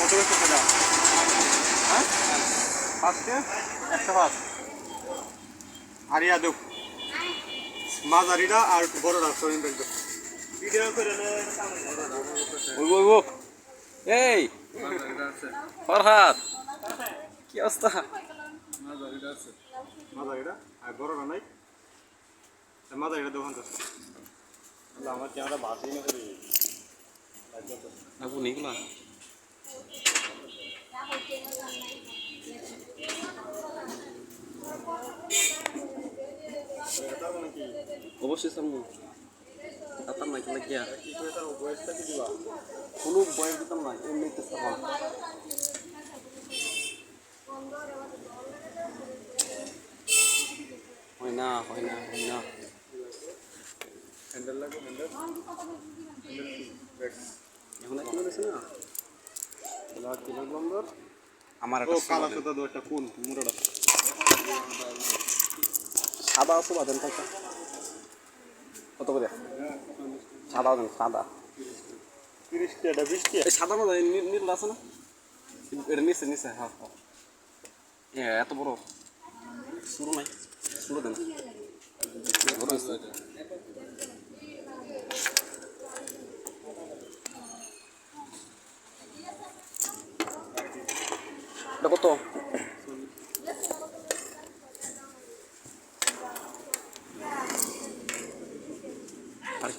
কত বেশি সেটা হ্যাঁ পাঁচকে একশো পাঁচ আর ইয়া দেব মাঝারিটা আর বড়টা সরিন বেলতো ভিডিও করে এই ফরহাদ কি অবস্থা মাঝারিটা আর বড়টা নাই মাঝারিটা দোকান তো আমার ক্যামেরা বাসই না করি আপু নিগুলা অবশ্যই সামনে তাতাম না খেলা গিয়া কোনো বয়স দিতাম না এমনিতে সামাল হয় না হয় না হয় না। হ্যান্ডেল লাগবে হ্যান্ডেল এখন আর কিলো দিছে না কিলো নম্বর? আমার ও একটা কালা সাদা সুতা দো একটা কোন? মুড়োটা। সাদা আছে বাদেন থাকে কত করে? সাদা দেন সাদা। তিরিশ টাকা বিশ এই সাদা মধ্যে নীল আছে না? এটা নিচে নিচে হ্যাঁ হ্যাঁ। এ, এত বড়। শুরু নাই শুরু দেন বড় এটা কত? আর